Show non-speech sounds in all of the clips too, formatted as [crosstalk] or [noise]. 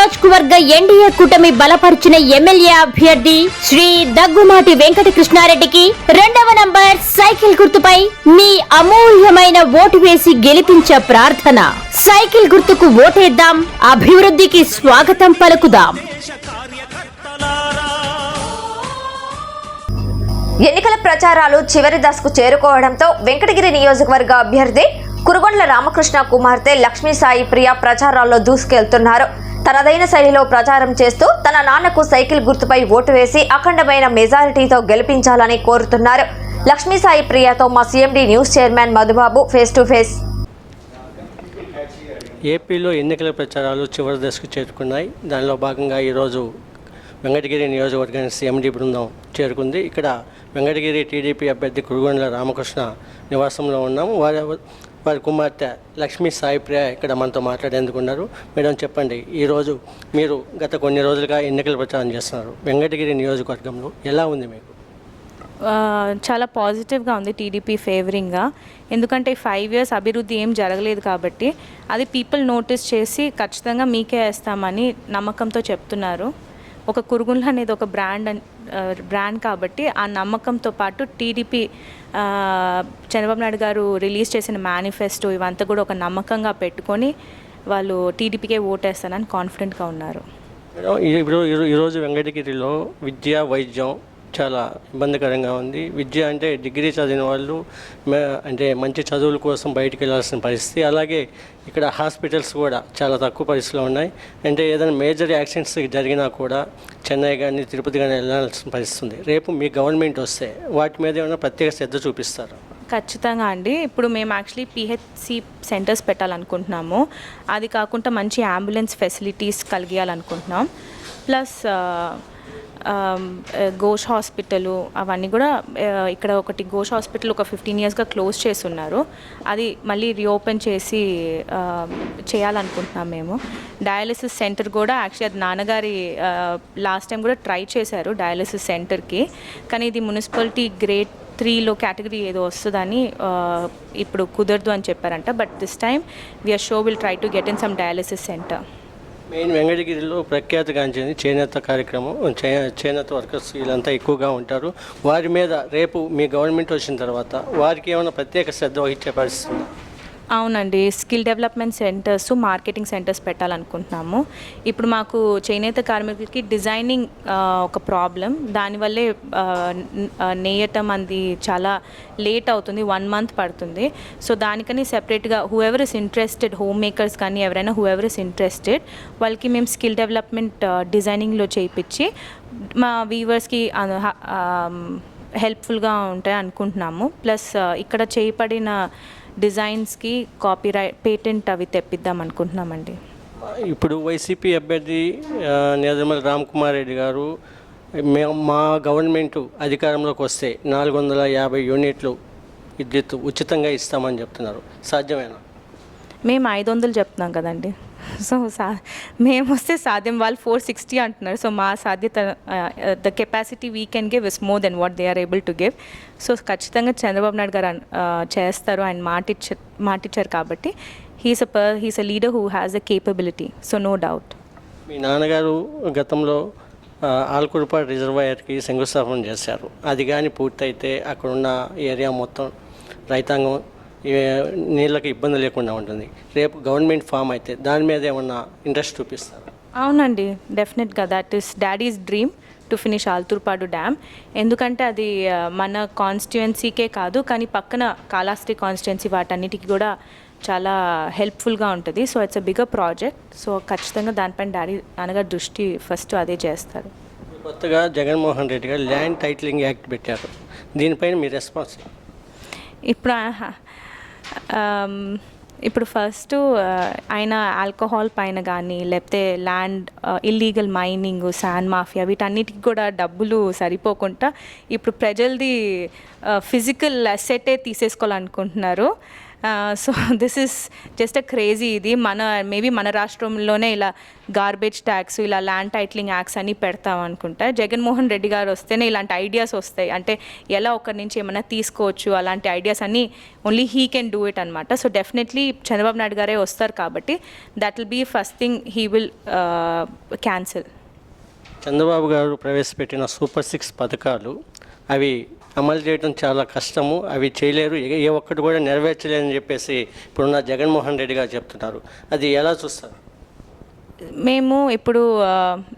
నియోజకవర్గ ఎన్డీఏ కూటమి బలపరిచిన ఎమ్మెల్యే అభ్యర్థి శ్రీ దగ్గుమాటి వెంకట కృష్ణారెడ్డికి రెండవ నంబర్ సైకిల్ గుర్తుపై మీ అమూల్యమైన ఓటు వేసి గెలిపించే ప్రార్థన. సైకిల్ గుర్తుకు ఓటేద్దాం అభివృద్ధికి స్వాగతం పలుకుదాం. ఎన్నికల ప్రచారాలు చివరి దశకు చేరుకోవడంతో వెంకటగిరి నియోజకవర్గ అభ్యర్థి కురుగొండ్ల రామకృష్ణ కుమార్తె లక్ష్మీ సాయి ప్రియ ప్రచారాల్లో దూసుకెళ్తున్నారు. తనదైన శైలిలో ప్రచారం చేస్తూ తన నాన్నకు సైకిల్ గుర్తుపై ఓటు వేసి అఖండమైన మెజారిటీతో గెలిపించాలని కోరుతున్నారు. లక్ష్మీ సాయి ప్రియతో మా CMD news chairman Madhubabu face to face. ఏపీలో ఎన్నికల ప్రచారాలు చివరి దశకు చేరుకున్నాయి. దానిలో భాగంగా ఈరోజు వెంకటగిరి నియోజకవర్గానికి సీఎండీ బృందం చేరుకుంది. ఇక్కడ వెంకటగిరి టీడీపీ అభ్యర్థి కురుగొండల రామకృష్ణ నివాసంలో ఉన్నాము. వారి వారి కుమార్తె లక్ష్మీ సాయిప్రియ ఇక్కడ మనతో మాట్లాడేందుకు ఉన్నారు మేడం చెప్పండి ఈరోజు మీరు గత కొన్ని రోజులుగా ఎన్నికల ప్రచారం చేస్తున్నారు. వెంకటగిరి నియోజకవర్గంలో ఎలా ఉంది మీకు? చాలా పాజిటివ్గా ఉంది టీడీపీ ఫేవరింగ్గా. ఎందుకంటే ఫైవ్ ఇయర్స్ అభివృద్ధి ఏం జరగలేదు కాబట్టి అది పీపుల్ నోటీస్ చేసి ఖచ్చితంగా మీకే వేస్తామని నమ్మకంతో చెప్తున్నారు. ఒక కురుగుండ్ల అనేది ఒక బ్రాండ్ బ్రాండ్ కాబట్టి ఆ నమ్మకంతో పాటు టీడీపీ చంద్రబాబు నాయుడు గారు రిలీజ్ చేసిన మేనిఫెస్టో ఇవంతా కూడా ఒక నమ్మకంగా పెట్టుకొని వాళ్ళు టీడీపీకే ఓటేస్తానని కాన్ఫిడెంట్గా ఉన్నారు. ఈ- ఇప్పుడు ఈరోజు వెంకటగిరిలో విద్య వైద్యం చాలా ఇబ్బందికరంగా ఉంది. విద్య అంటే డిగ్రీ చదివిన వాళ్ళు అంటే మంచి చదువుల కోసం బయటికి వెళ్ళాల్సిన పరిస్థితి. అలాగే ఇక్కడ హాస్పిటల్స్ కూడా చాలా తక్కువ పరిస్థితిలో ఉన్నాయి. అంటే ఏదైనా మేజర్ యాక్సిడెంట్స్ జరిగినా కూడా చెన్నై కానీ తిరుపతి కానీ వెళ్ళాల్సిన పరిస్థితి ఉంది. రేపు మీ గవర్నమెంట్ వస్తే వాటి మీద ఏమైనా ప్రత్యేక శ్రద్ధ చూపిస్తారు? ఖచ్చితంగా అండి. ఇప్పుడు మేము యాక్చువల్లీ పిహెచ్సి సెంటర్స్ పెట్టాలనుకుంటున్నాము. అది కాకుండా మంచి అంబులెన్స్ ఫెసిలిటీస్ కలిగియాలనుకుంటున్నాం. ప్లస్ ఘోష్ హాస్పిటల్ అవన్నీ కూడా ఇక్కడ ఒకటి ఘోష్ హాస్పిటల్ ఒక ఫిఫ్టీన్ ఇయర్స్గా క్లోజ్ చేసి ఉన్నారు అది మళ్ళీ రీఓపెన్ చేసి చేయాలనుకుంటున్నాం మేము. డయాలసిస్ సెంటర్ కూడా యాక్చువల్లీ అది నాన్నగారి లాస్ట్ టైం కూడా ట్రై చేశారు డయాలసిస్ సెంటర్కి కానీ ఇది మున్సిపాలిటీ గ్రేట్ త్రీలో కేటగిరీ ఏదో వస్తుందని ఇప్పుడు కుదరదు అని చెప్పారంట. But this time VR show will try to get in some dialysis center main వెంకటగిరిలో ప్రఖ్యాతిగాంచింది చేనేత కార్యక్రమం చే- చేనేత వర్కర్స్ వీళ్ళంతా ఎక్కువగా ఉంటారు. వారి మీద రేపు మీ గవర్నమెంట్ వచ్చిన తర్వాత వారికి ఏమైనా ప్రత్యేక శ్రద్ధ వహించే పరిస్థితి అవునండి. Skill development centres marketing centres పెట్టాలనుకుంటున్నాము. ఇప్పుడు మాకు చేనేత కార్మికులకి డిజైనింగ్ ఒక ప్రాబ్లం. దానివల్లే నేయటం అది చాలా లేట్ అవుతుంది. వన్ మంత్ పడుతుంది. సో దానికని సెపరేట్గా whoever is interested home makers కానీ ఎవరైనా హూ ఎవర్ ఇస్ ఇంట్రెస్టెడ్ వాళ్ళకి మేము స్కిల్ డెవలప్మెంట్ డిజైనింగ్లో చేయించి మా వీవర్స్కి హెల్ప్ఫుల్గా ఉంటాయి అనుకుంటున్నాము ప్లస్ ఇక్కడ చేయబడిన డిజైన్స్కి కాపీరైట్ పేటెంట్ అవి తెప్పిద్దాం అనుకుంటున్నామండి. ఇప్పుడు వైసీపీ అభ్యర్థి ఆ, నేదురుమల రామ్ కుమార్ రెడ్డి గారు మేము మా గవర్నమెంట్ అధికారంలోకి వస్తే నాలుగు వందల యాభై యూనిట్లు విద్యుత్ ఉచితంగా ఇస్తామని చెప్తున్నారు. సాధ్యమేనా? మేము ఐదు వందలు చెప్తున్నాం కదండి. [laughs] సో సా మేము వస్తే సాధ్యం. వాళ్ళు ఫోర్ సిక్స్టీ అంటున్నారు. సో మా సాధ్యత the capacity we can give is more than what they are able to give so ఖచ్చితంగా చంద్రబాబు నాయుడు గారు చేస్తారు. ఆయన మాటిచ్చ మాటిచ్చారు కాబట్టి he's a per he's a leader who has a capability so no doubt మీ నాన్నగారు గతంలో ఆ, రిజర్వాయర్కి శంకుస్థాపన చేశారు. అది కానీ పూర్తయితే అక్కడున్న ఏరియా మొత్తం రైతాంగం నీళ్ళకి ఇబ్బంది లేకుండా ఉంటుంది. రేపు గవర్నమెంట్ ఫామ్ అయితే దాని మీద ఏమన్నా ఇంట్రెస్ట్ చూపిస్తారు? అవునండి డెఫినెట్గా. That is daddy's dream to finish Alturpadu dam ఎందుకంటే అది మన కాన్స్టిట్యుయెన్సీకే కాదు కానీ పక్కన కాళాస్త్రి కాన్స్టిట్యుయెన్సీ వాటన్నిటికీ కూడా చాలా హెల్ప్ఫుల్గా ఉంటుంది. So it's a bigger project so ఖచ్చితంగా దానిపైన డాడీ నాన్నగారు దృష్టి ఫస్ట్ అదే చేస్తారు. కొత్తగా జగన్మోహన్ రెడ్డి గారు ల్యాండ్ టైటిలింగ్ యాక్ట్ పెట్టారు. దీనిపైన మీ రెస్పాన్స్ ఇప్పుడు Um, ఇప్పుడు ఫస్ట్ uh, ఆయన ఆల్కహాల్ పైన కానీ లేకపోతే land illegal mining sand mafia వీటన్నిటికి కూడా డబ్బులు సరిపోకుండా ఇప్పుడు ప్రజలది uh, ఫిజికల్ అసెటే తీసేసుకోవాలనుకుంటున్నారు. So this is just a crazy ఇది. మన మేబీ మన రాష్ట్రంలోనే ఇలా గార్బేజ్ ట్యాక్స్ ఇలా ల్యాండ్ టైటిలింగ్ యాక్స్ అన్ని పెడతాం అనుకుంటా. జగన్మోహన్ రెడ్డి గారు వస్తేనే ఇలాంటి ఐడియాస్ వస్తాయి. అంటే ఎలా ఒకరి నుంచి ఏమైనా తీసుకోవచ్చు? అలాంటి ఐడియాస్ అన్నీ only he can do it అనమాట సో డెఫినెట్లీ చంద్రబాబు నాయుడు గారే వస్తారు కాబట్టి that will be first thing he will cancel Chandrababu garu ప్రవేశపెట్టిన సూపర్ సిక్స్ పథకాలు అవి అమలు చేయడం చాలా కష్టము. అవి చేయలేరు. ఏ- ఒక్కటి కూడా నెరవేర్చలేదని చెప్పేసి ఇప్పుడున్న జగన్మోహన్ రెడ్డి గారు చెప్తున్నారు. అది ఎలా చూస్తారు? మేము ఇప్పుడు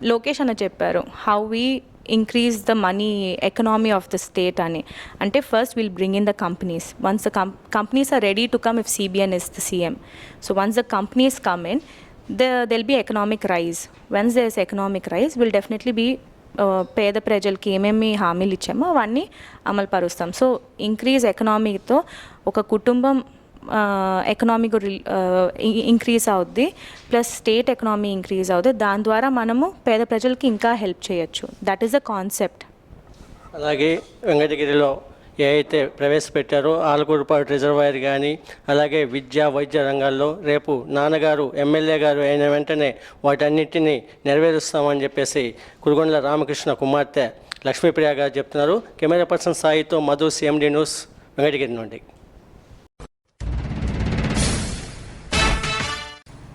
లోకేష్ అని చెప్పారు how we increase the money economy of the state అని. అంటే first will bring in the companies once the companies are ready to come if CBN is the CM so once the companies come in the there'll be economic rise once the is economic rise will definitely be పేద ప్రజలకి ఏమేమి హామీలు ఇచ్చామో అవన్నీ అమలు పరుస్తాం. So increase ఎకనామీతో ఒక కుటుంబం ఎకనామీ ఇంక్రీజ్ అవుద్ది ప్లస్ స్టేట్ ఎకనామీ ఇంక్రీజ్ అవుద్ది. దాని ద్వారా మనము పేద ప్రజలకి ఇంకా హెల్ప్ చేయొచ్చు. దట్ ఈస్ ద కాన్సెప్ట్ అలాగే వెంకటగిరిలో ఏవైతే ప్రవేశపెట్టారో ఆలకూరుపాడు రిజర్వాయర్ కానీ అలాగే విద్య వైద్య రంగాల్లో రేపు నాన్నగారు ఎమ్మెల్యే గారు అయిన వెంటనే వాటన్నిటినీ నెరవేరుస్తామని చెప్పేసి కురుగొండల రామకృష్ణ కుమార్తె లక్ష్మీప్రియ గారు చెప్తున్నారు. కెమెరా పర్సన్ సాయితో మధు సిఎండి న్యూస్ వెంకటగిరి నుండి.